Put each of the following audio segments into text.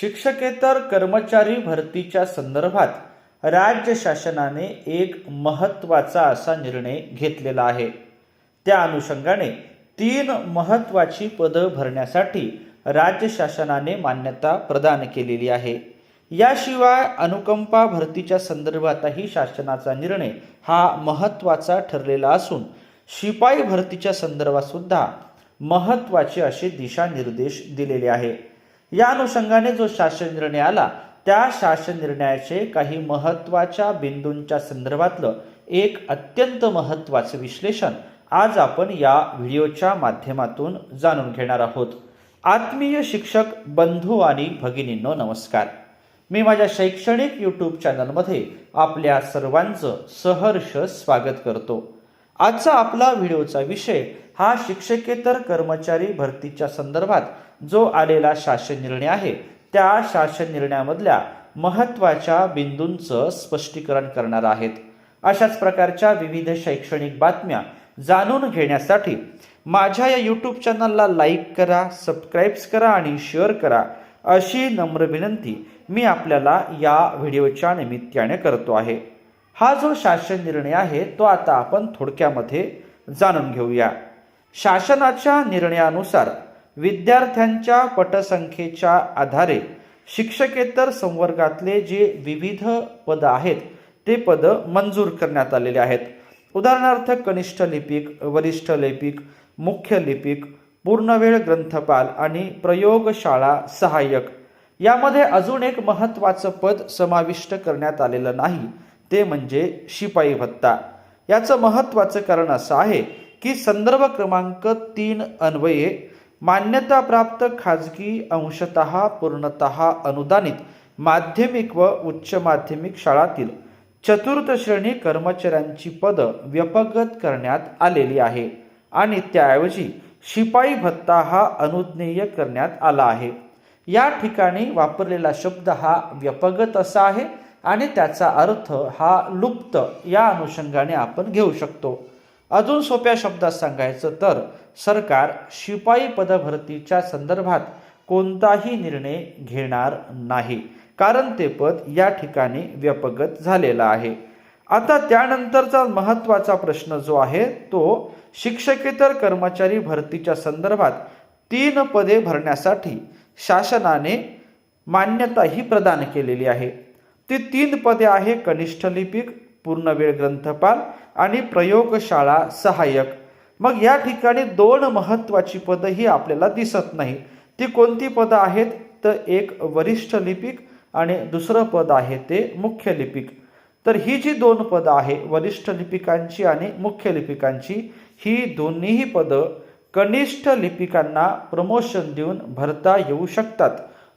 शिक्षकेतर कर्मचारी भरतीच्या संदर्भात राज्य शासनाने एक महत्त्वाचा असा निर्णय घेतलेला आहे. त्या अनुषंगाने तीन महत्त्वाची पदं भरण्यासाठी राज्य शासनाने मान्यता प्रदान केलेली आहे. याशिवाय अनुकंपा भरतीच्या संदर्भातही शासनाचा निर्णय हा महत्त्वाचा ठरलेला असून शिपाई भरतीच्या संदर्भात सुद्धा महत्त्वाचे असे दिशानिर्देश दिलेले आहे. या अनुषंगाने जो शासन निर्णय आला त्या शासन निर्णयाचे काही महत्त्वाच्या बिंदूंच्या संदर्भातलं एक अत्यंत महत्त्वाचं विश्लेषण आज आपण या व्हिडिओच्या माध्यमातून जाणून घेणार आहोत. आत्मीय शिक्षक बंधू आणि भगिनींनो नमस्कार. मी माझ्या शैक्षणिक यूट्यूब चॅनलमध्ये आपल्या सर्वांचं सहर्ष स्वागत करतो. आजचा आपला व्हिडिओचा विषय हा शिक्षकेतर कर्मचारी भरतीच्या संदर्भात जो आलेला शासन निर्णय आहे त्या शासन निर्णयामधल्या महत्त्वाच्या बिंदूंचं स्पष्टीकरण करणार आहेत. अशाच प्रकारच्या विविध शैक्षणिक बातम्या जाणून घेण्यासाठी माझ्या या यूट्यूब चॅनलला लाईक करा सबस्क्राईब्स करा आणि शेअर करा अशी नम्र विनंती मी आपल्याला या व्हिडिओच्या निमित्ताने करतो आहे. हा जो शासन निर्णय आहे तो आता आपण थोडक्यामध्ये जाणून घेऊया. शासनाच्या निर्णयानुसार विद्यार्थ्यांच्या पटसंख्येच्या आधारे शिक्षकेतर संवर्गातले जे विविध पद आहेत ते पद मंजूर करण्यात आलेले आहेत. उदाहरणार्थ कनिष्ठ लिपिक वरिष्ठ लिपिक मुख्य लिपिक पूर्णवेळ ग्रंथपाल आणि प्रयोगशाळा सहाय्यक. यामध्ये अजून एक महत्त्वाचं पद समाविष्ट करण्यात आलेलं नाही ते म्हणजे शिपाई भत्ता. याचं महत्त्वाचं कारण असं आहे की संदर्भ क्रमांक तीन अन्वये मान्यताप्राप्त खाजगी अंशत पूर्णत अनुदानित माध्यमिक व उच्च माध्यमिक शाळातील चतुर्थ श्रेणी कर्मचाऱ्यांची पदं व्यपगत करण्यात आलेली आहे आणि त्याऐवजी शिपाई भत्ता हा अनुज्ञेय करण्यात आला आहे. या ठिकाणी वापरलेला शब्द हा व्यपगत असा आहे आणि त्याचा अर्थ हा लुप्त या अनुषंगाने आपण घेऊ शकतो. अजून सोप्या शब्दात सांगायचं तर सरकार शिपाई पदभरतीच्या संदर्भात कोणताही निर्णय घेणार नाही. कारण ते पद या ठिकाणी व्यपगत झालेलं आहे. आता त्यानंतरचा महत्त्वाचा प्रश्न जो आहे तो शिक्षकेतर कर्मचारी भरतीच्या संदर्भात तीन पदे भरण्यासाठी शासनाने मान्यताही प्रदान केलेली आहे. ती तीन पदे आहे कनिष्ठ लिपिक पूर्णवेळ ग्रंथपाल आणि प्रयोगशाळा सहाय्यक. मग या ठिकाणी दोन महत्त्वाची पदं ही आपल्याला दिसत नाही. ती कोणती पदं आहेत? तर एक वरिष्ठ लिपिक आणि दुसरं पद आहे ते मुख्य लिपिक. तर ही जी दोन पदं आहे वरिष्ठ लिपिकांची आणि मुख्य लिपिकांची ही दोन्हीही पदं कनिष्ठ लिपिकांना प्रमोशन देऊन भरता येऊ शकतात.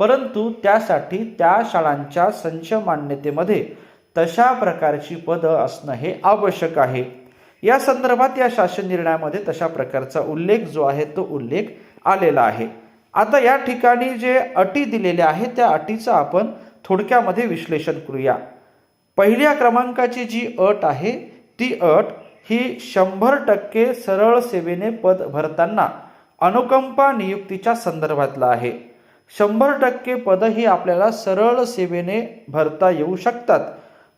परंतु त्यासाठी त्या शाळांच्या संच मान्यतेमध्ये तशा प्रकारची पदं असणं हे आवश्यक आहे. या संदर्भात या शासन निर्णयामध्ये तशा प्रकारचा उल्लेख जो आहे तो उल्लेख आलेला आहे. आता या ठिकाणी जे अटी दिलेल्या आहेत त्या अटीचं आपण थोडक्यामध्ये विश्लेषण करूया. पहिल्या क्रमांकाची जी अट आहे ती अट ही शंभर टक्के सरळ सेवेने पद भरताना अनुकंपा नियुक्तीच्या संदर्भातला आहे. शंभर टक्के पदही आपल्याला सरळ सेवेने भरता येऊ शकतात.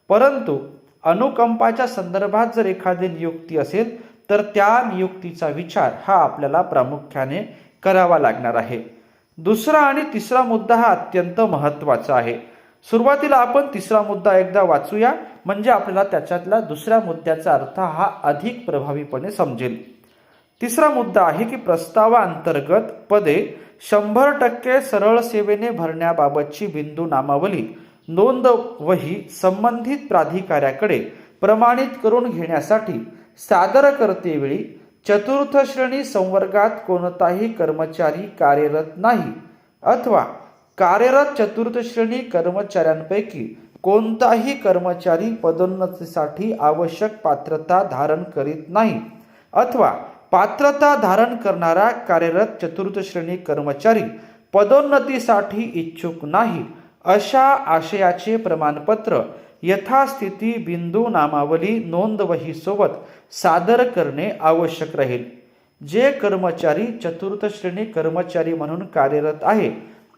परंतु अनुकंपाच्या संदर्भात जर एखादी नियुक्ती असेल तर त्या नियुक्तीचा विचार हा आपल्याला प्रामुख्याने करावा लागणार आहे. दुसरा आणि तिसरा मुद्दा हा अत्यंत महत्त्वाचा आहे. सुरुवातीला आपण तिसरा मुद्दा एकदा वाचूया म्हणजे आपल्याला त्याच्यातला दुसऱ्या मुद्द्याचा अर्थ हा अधिक प्रभावीपणे समजेल. तिसरा मुद्दा आहे की प्रस्तावाअंतर्गत पदे शंभर टक्के सरळ सेवेने भरण्याबाबतची बिंदू नामावली. नोंद वही संबंधित प्राधिकाऱ्याकडे प्रमाणित करून घेण्यासाठी सादर करतेवेळी चतुर्थ श्रेणी संवर्गात कोणताही कर्मचारी कार्यरत नाही अथवा कार्यरत चतुर्थ श्रेणी कर्मचाऱ्यांपैकी कोणताही कर्मचारी पदोन्नतीसाठी आवश्यक पात्रता धारण करीत नाही अथवा पात्रता धारण करणारा कार्यरत चतुर्थ श्रेणी कर्मचारी पदोन्नतीसाठी इच्छुक नाही अशा आशयाचे प्रमाणपत्र यथास्थिती बिंदू नामावली नोंदवहीसोबत सादर करणे आवश्यक राहील. जे कर्मचारी चतुर्थ श्रेणी कर्मचारी म्हणून कार्यरत आहे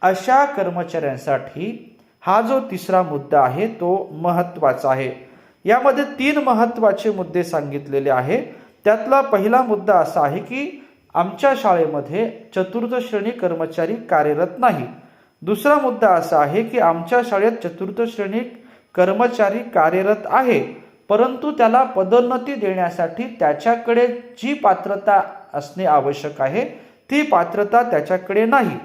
अशा कर्मचाऱ्यांसाठी हा जो तिसरा मुद्दा आहे तो महत्त्वाचा आहे. यामध्ये तीन महत्त्वाचे मुद्दे सांगितलेले आहे. त्यातला पहिला मुद्दा असा आहे की आमच्या शाळेमध्ये चतुर्थ श्रेणी कर्मचारी कार्यरत नाही. दुसरा मुद्दा असा आहे की आमच्या शाळेत चतुर्थ श्रेणी कर्मचारी कार्यरत आहे परंतु त्याला पदोन्नती देण्यासाठी त्याच्याकडे जी पात्रता असणे आवश्यक आहे ती पात्रता त्याच्याकडे नाही.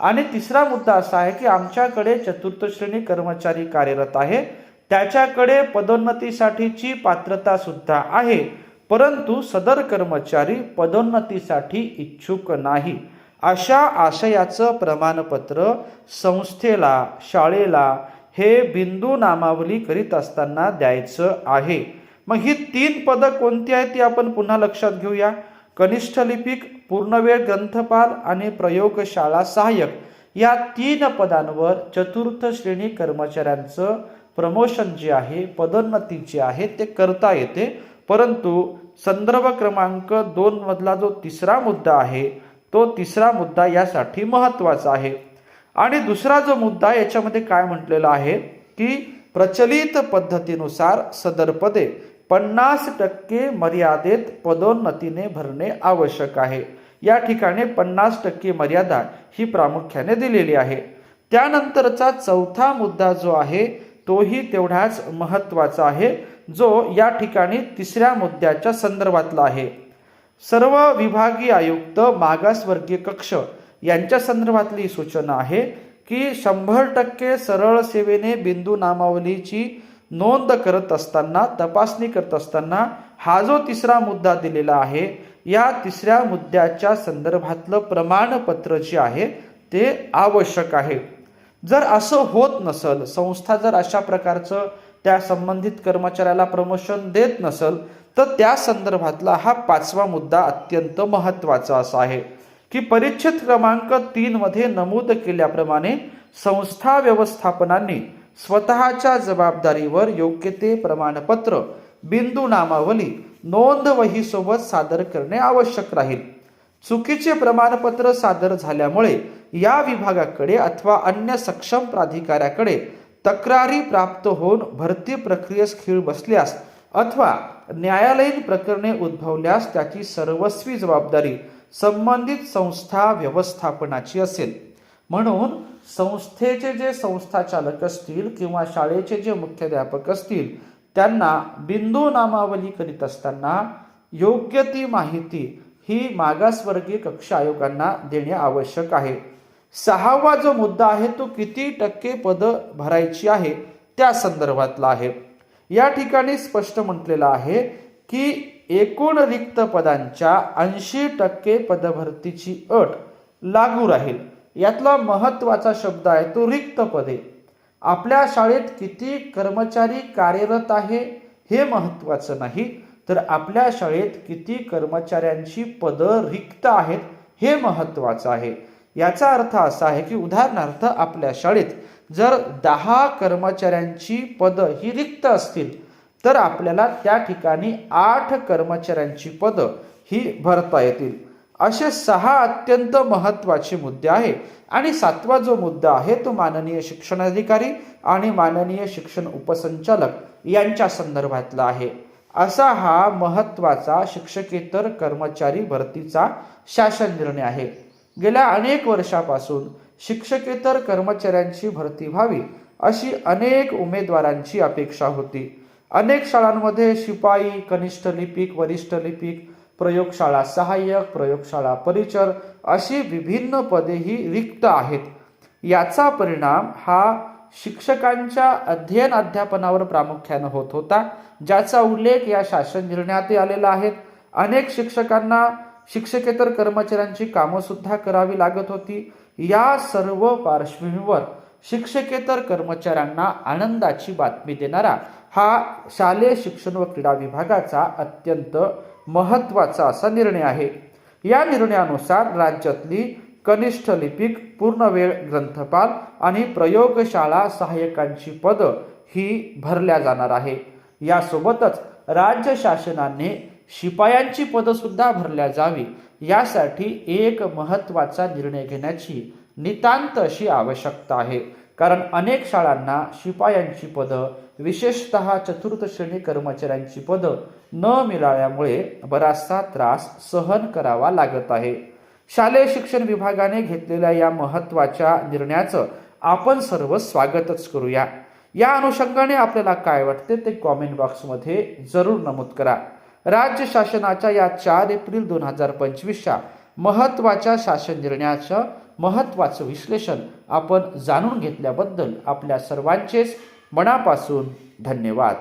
आणि तिसरा मुद्दा असा आहे की आमच्याकडे चतुर्थ श्रेणी कर्मचारी कार्यरत आहे त्याच्याकडे पदोन्नतीसाठीची पात्रता सुद्धा आहे. परंतु सदर कर्मचारी पदोन्नतीसाठी इच्छुक नाही. अशा आशयाचं प्रमाणपत्र संस्थेला शाळेला हे बिंदू नामावली करीत असताना द्यायचं आहे. मग ही तीन पदं कोणती आहेत ती आपण पुन्हा लक्षात घेऊया. कनिष्ठ लिपिक पूर्णवेळ ग्रंथपाल आणि प्रयोगशाळा सहाय्यक. या तीन पदांवर चतुर्थ श्रेणी कर्मचाऱ्यांचं प्रमोशन जे आहे पदोन्नती जे आहे ते करता येते. परंतु संदर्भ क्रमांक दोन मधला जो तिसरा मुद्दा आहे तो तिसरा मुद्दा यासाठी महत्त्वाचा आहे. आणि दुसरा जो मुद्दा याच्यामध्ये काय म्हटलेला आहे की प्रचलित पद्धतीनुसार सदर पदे पन्नास टक्के मर्यादेत पदोन्नतीने भरणे आवश्यक आहे. या ठिकाणी पन्नास टक्के मर्यादा ही प्रामुख्याने दिलेली आहे. त्यानंतरचा चौथा मुद्दा जो आहे तोही तेवढाच महत्त्वाचा आहे जो या ठिकाणी तिसऱ्या मुद्द्याच्या संदर्भातला आहे. सर्व विभागीय आयुक्त मागासवर्गीय कक्ष यांच्या संदर्भातली सूचना आहे की शंभर टक्के सरळ सेवेने बिंदू नामावलीची नोंद करत असताना तपासणी करत असताना हा जो तिसरा मुद्दा दिलेला आहे या तिसऱ्या मुद्द्याच्या संदर्भातलं प्रमाणपत्र जे आहे ते आवश्यक आहे. जर असं होत नसल संस्था जर अशा प्रकारचं त्या संबंधित कर्मचाऱ्याला प्रमोशन देत नसल तर त्या संदर्भातला हा पाचवा मुद्दा अत्यंत महत्त्वाचा असा आहे की परिच्छेद क्रमांक तीनमध्ये नमूद केल्याप्रमाणे संस्था व्यवस्थापनांनी स्वतःच्या जबाबदारीवर योग्य ते प्रमाणपत्र बिंदू नामावली नोंदवहीसोबत सादर करणे आवश्यक राहील. चुकीचे प्रमाणपत्र सादर झाल्यामुळे या विभागाकडे अथवा अन्य सक्षम प्राधिकाऱ्याकडे तक्रारी प्राप्त होऊन भरती प्रक्रियेस खीळ बसल्यास अथवा न्यायालयीन प्रकरणे उद्भवल्यास त्याची सर्वस्वी जबाबदारी संबंधित संस्था व्यवस्थापनाची असेल. म्हणून संस्थेचे जे संस्थाचालक असतील किंवा शाळेचे जे मुख्याध्यापक असतील त्यांना बिंदू नामावली करीत असताना योग्य ती माहिती ही मागासवर्गीय कक्ष आयोगांना देणे आवश्यक आहे. सहावा जो मुद्दा आहे तो किती टक्के पद भरायची आहे त्या संदर्भातला आहे. या ठिकाणी स्पष्ट म्हटलेलं आहे की एकूण रिक्त पदांच्या ऐंशी टक्के पदभरतीची अट लागू राहील. यातला महत्त्वाचा शब्द आहे तो रिक्त पदे. आपल्या शाळेत किती कर्मचारी कार्यरत आहे हे महत्वाचं नाही. तर आपल्या शाळेत किती कर्मचाऱ्यांची पदं रिक्त आहेत हे महत्त्वाचं आहे. याचा अर्थ असा आहे की उदाहरणार्थ आपल्या शाळेत जर दहा कर्मचाऱ्यांची पदं ही रिक्त असतील तर आपल्याला त्या ठिकाणी आठ कर्मचाऱ्यांची पदं ही भरता येतील. असे सहा अत्यंत महत्त्वाचे मुद्दे आहे आणि सातवा जो मुद्दा आहे तो माननीय शिक्षणाधिकारी आणि माननीय शिक्षण उपसंचालक यांच्या संदर्भातला आहे. असा हा महत्त्वाचा शिक्षकेतर कर्मचारी भरतीचा शासन निर्णय आहे. गेल्या अनेक वर्षापासून शिक्षकेतर कर्मचाऱ्यांची भरती व्हावी अशी अनेक उमेदवारांची अपेक्षा होती. अनेक शाळांमध्ये शिपाई कनिष्ठ लिपिक वरिष्ठ लिपिक प्रयोगशाळा सहाय्यक प्रयोगशाळा परिचर अशी विभिन्न पदेही रिक्त आहेत. याचा परिणाम हा शिक्षकांच्या अध्ययन अध्यापनावर प्रामुख्यानं होत होता. ज्याचा उल्लेख या शासन निर्णयातही आलेला आहे. अनेक शिक्षकांना शिक्षकेतर कर्मचाऱ्यांची कामंसुद्धा करावी लागत होती. या सर्व पार्श्वभूमीवर शिक्षकेतर कर्मचाऱ्यांना आनंदाची बातमी देणारा हा शालेय शिक्षण व क्रीडा विभागाचा अत्यंत महत्त्वाचा असा निर्णय आहे. या निर्णयानुसार राज्यातली कनिष्ठ लिपिक पूर्णवेळ ग्रंथपाल आणि प्रयोगशाळा सहाय्यकांची पदं ही भरल्या जाणार आहे. यासोबतच राज्य शासनाने शिपायांची पदंसुद्धा भरल्या जावी यासाठी एक महत्त्वाचा निर्णय घेण्याची नितांत अशी आवश्यकता आहे. कारण अनेक शाळांना शिपायांची पदं विशेषत चतुर्थ श्रेणी कर्मचाऱ्यांची पदं न मिळाल्यामुळे बराचसा त्रास सहन करावा लागत आहे. शालेय शिक्षण विभागाने घेतलेल्या या महत्त्वाच्या निर्णयाचं आपण सर्व स्वागतच करूया. या अनुषंगाने आपल्याला काय वाटते ते कॉमेंट बॉक्समध्ये जरूर नमूद करा. राज्य शासनाच्या या चार एप्रिल दोन हजार पंचवीसच्या महत्त्वाच्या शासन निर्णयाचं महत्त्वाचं विश्लेषण आपण जाणून घेतल्याबद्दल आपल्या सर्वांचेच मनापासून धन्यवाद.